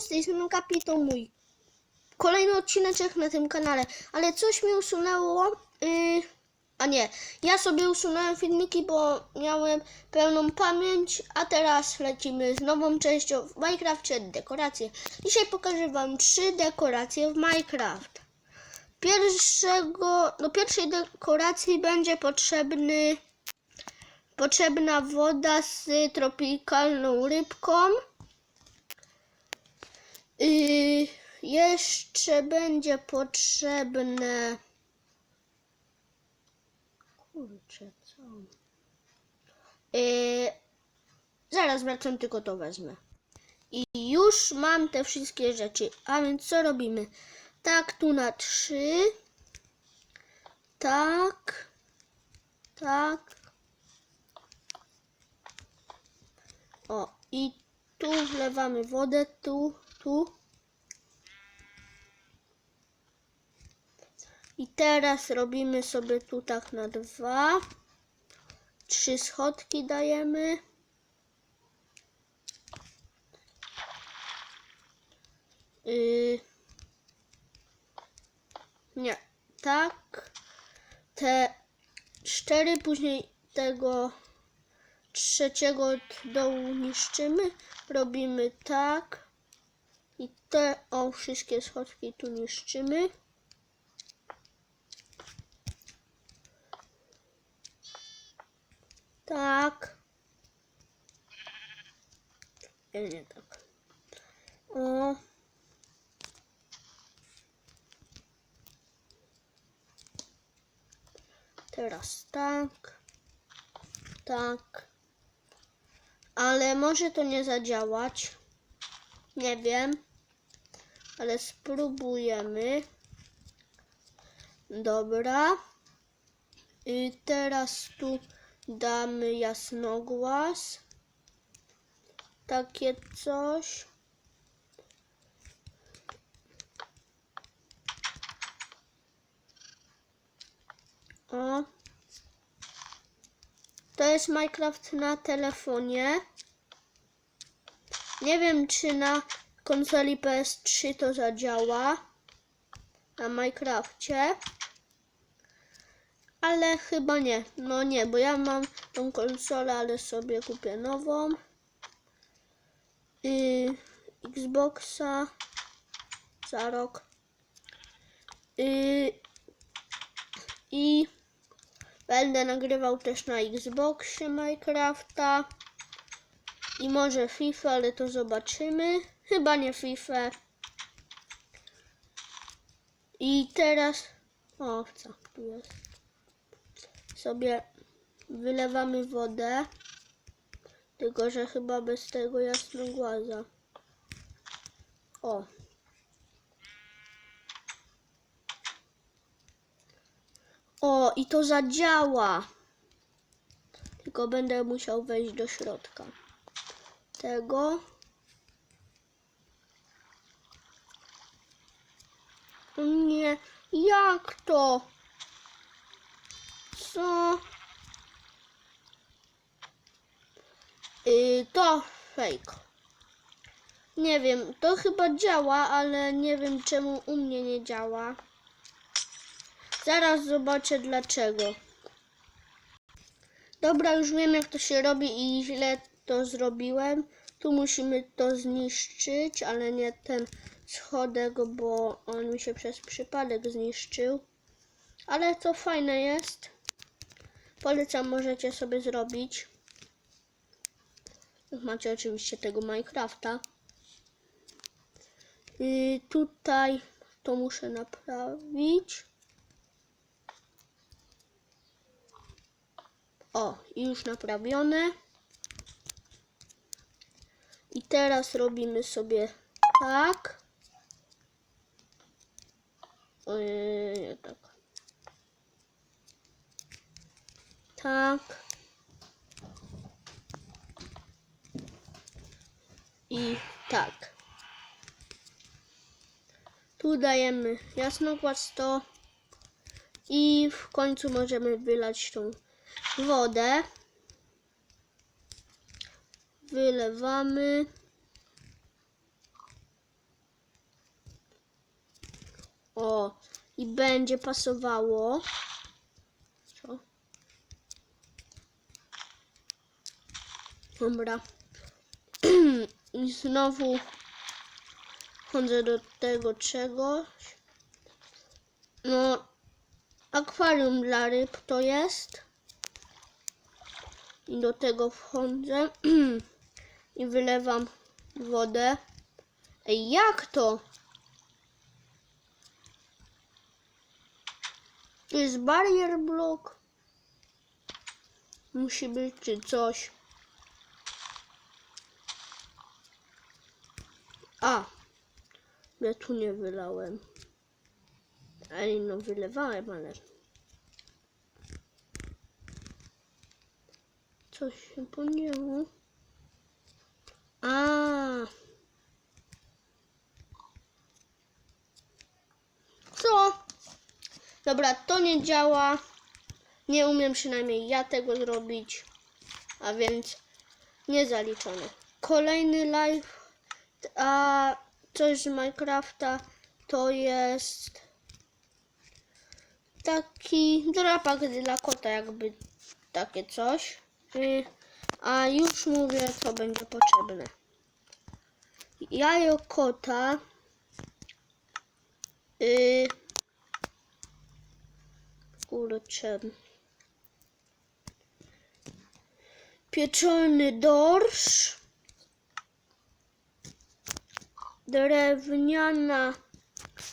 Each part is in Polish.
Z tej strony mój. Kolejny odcineczek na tym kanale, ale coś mi usunęło. Yy, a nie, ja sobie usunąłem filmiki, bo miałem pełną pamięć, a teraz lecimy z nową częścią w Minecrafcie dekoracje. Dzisiaj pokażę Wam trzy dekoracje w Minecraft. Pierwszego, do pierwszej dekoracji będzie potrzebny potrzebna woda z tropikalną rybką. Yy, jeszcze będzie potrzebne. Kurczę, co? Yy, zaraz wracam, tylko to wezmę. I już mam te wszystkie rzeczy. A więc co robimy? Tak, tu na trzy. Tak. Tak. O, i tu wlewamy wodę, tu, tu. I teraz robimy sobie tu tak na dwa. Trzy schodki dajemy. Yy, nie, tak. Te cztery, później tego trzeciego dołu niszczymy. Robimy tak. I te, o, wszystkie schodki tu niszczymy. Tak. Nie, nie tak. O. Teraz tak. Tak. Ale może to nie zadziałać. Nie wiem. Ale spróbujemy. Dobra. I teraz tu damy jasnogłaz. Takie coś. O. To jest Minecraft na telefonie. Nie wiem, czy na konsoli PS3 to zadziała. Na Minecrafcie. Ale chyba nie. No nie, bo ja mam tą konsolę, ale sobie kupię nową. Yy, Xboxa za rok. I będę nagrywał też na Xboxie Minecrafta. I może FIFA, ale to zobaczymy. Chyba nie FIFA. I teraz... O, owca, tu jest sobie wylewamy wodę. Tylko, że chyba bez tego jasnogłaza. O. O, i to zadziała. Tylko będę musiał wejść do środka. Tego. Jak to? Co? Yy, to fake. Nie wiem, to chyba działa, ale nie wiem czemu u mnie nie działa. Zaraz zobaczę dlaczego. Dobra, już wiem jak to się robi i źle to zrobiłem. Tu musimy to zniszczyć, ale nie ten schodek, bo on mi się przez przypadek zniszczył. Ale to fajne jest. Polecam, możecie sobie zrobić. Macie oczywiście tego Minecrafta. I tutaj to muszę naprawić. O, już naprawione. I teraz robimy sobie tak. Nie tak. Tak. I tak. Tu dajemy jasnogłaz to i w końcu możemy wylać tą wodę. Wylewamy. O, i będzie pasowało. Co? Dobra. I znowu chodzę do tego czegoś. No, akwarium dla ryb to jest. I do tego wchodzę i wylewam wodę. Ej, jak to? Jest barier blok. Musi być czy coś. A, ja tu nie wylałem. Ej, no wylewałem, ale... Coś się podziało. A. Co? Dobra, to nie działa. Nie umiem przynajmniej ja tego zrobić. A więc niezaliczone. Kolejny live, a coś z Minecrafta to jest taki drapak dla kota, jakby takie coś. Y, A już mówię, co będzie potrzebne. Jajo kota. Y, kurczę. Pieczony dorsz. Drewniana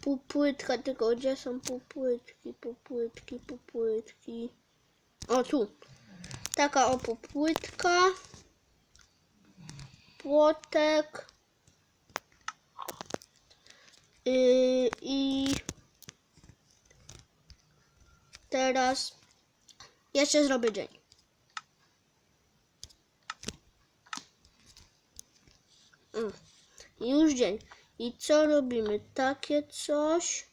półpłytka, tylko gdzie są półpłytki, półpłytki, półpłytki. O, tu. Taka opo płytka. Płotek. Yy, I teraz jeszcze zrobię dzień. Już dzień. I co robimy? Takie coś.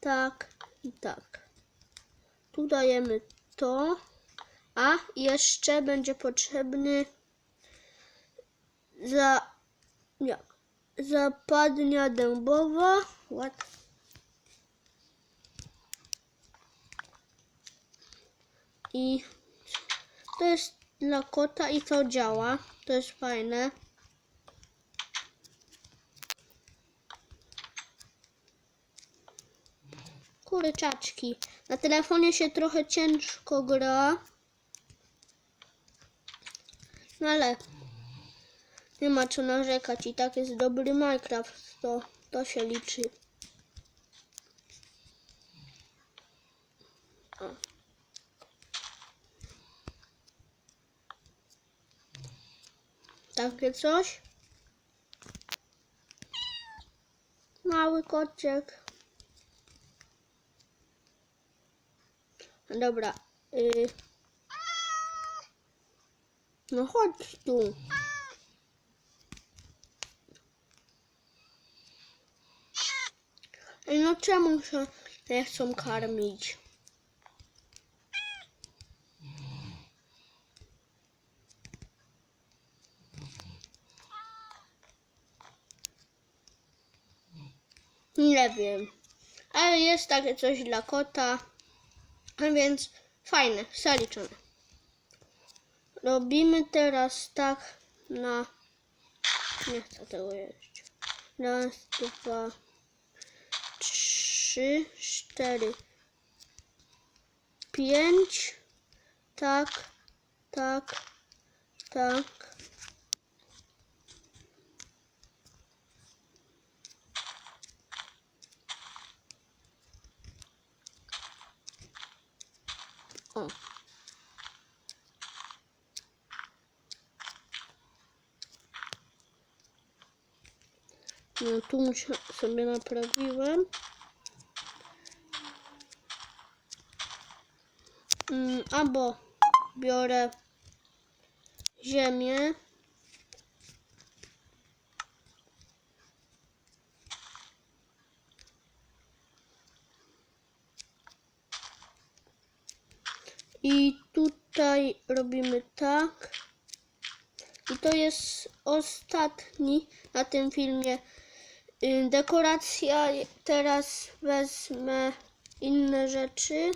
Tak i tak. Tu dajemy to. A jeszcze będzie potrzebny za jak? Zapadnia dębowa. What? I to jest dla kota i to działa. To jest fajne. Kurczaczki. Na telefonie się trochę ciężko gra. No ale nie ma co narzekać i tak jest dobry Minecraft, to, to się liczy. O. Takie coś. Mały kociek. Dobra. Y... No chodź tu. No czemu się nie chcą karmić? Nie wiem. Ale jest takie coś dla kota. A więc fajne, zaliczone. Robimy teraz tak na... Nie chcę tego jeść. Raz, dwa, trzy, cztery, pięć. Tak, tak, tak. O. No tu musia, sobie naprawiłem. Mm, albo biorę ziemię. I tutaj robimy tak. I to jest ostatni na tym filmie Y, Dekoracja, teraz wezmę inne rzeczy.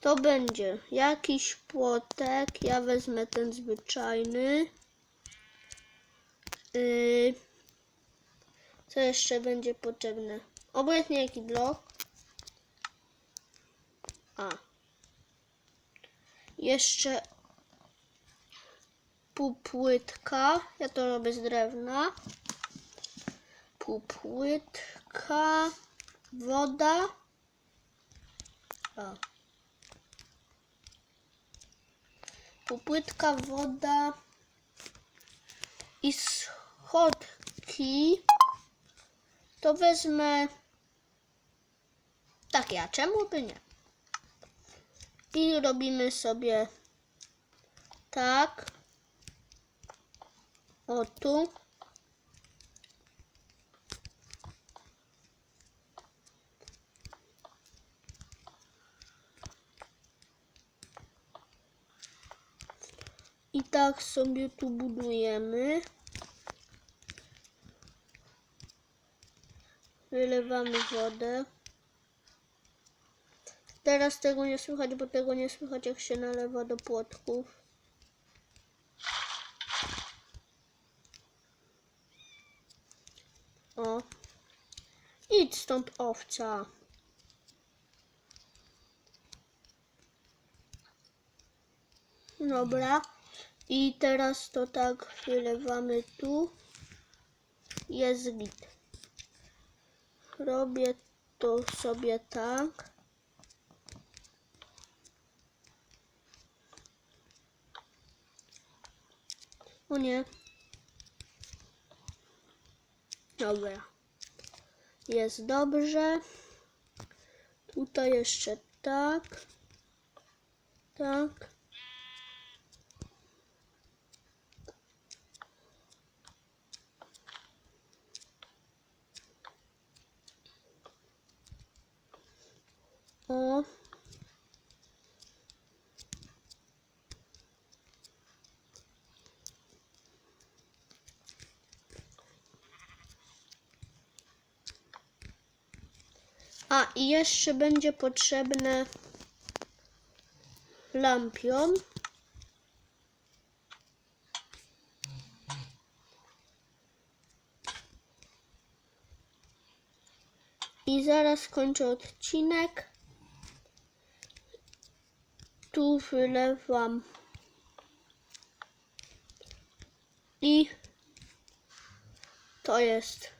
To będzie jakiś płotek, ja wezmę ten zwyczajny. Y, Co jeszcze będzie potrzebne? Obojętnie jaki blok. A. Jeszcze półpłytka. Ja to robię z drewna. Półpłytka. Woda. O. Półpłytka, woda. I schodki. To wezmę takie, a czemu by nie? I robimy sobie tak. O tu. I tak sobie tu budujemy. Wylewamy wodę. Teraz tego nie słychać, bo tego nie słychać jak się nalewa do płotków. O. Idź stąd owca. Dobra. I teraz to tak wylewamy tu. Jest git. Robię to sobie tak. O nie. Dobra. Jest dobrze. Tutaj jeszcze tak. Tak. O. A i jeszcze będzie potrzebne lampion. I zaraz kończę odcinek. Tu wylewam. I to jest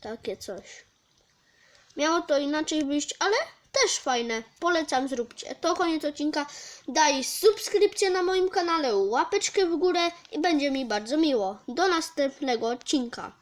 takie coś. Miało to inaczej wyjść, ale też fajne. Polecam, zróbcie. To koniec odcinka. Daj subskrypcję na moim kanale, łapeczkę w górę i będzie mi bardzo miło. Do następnego odcinka.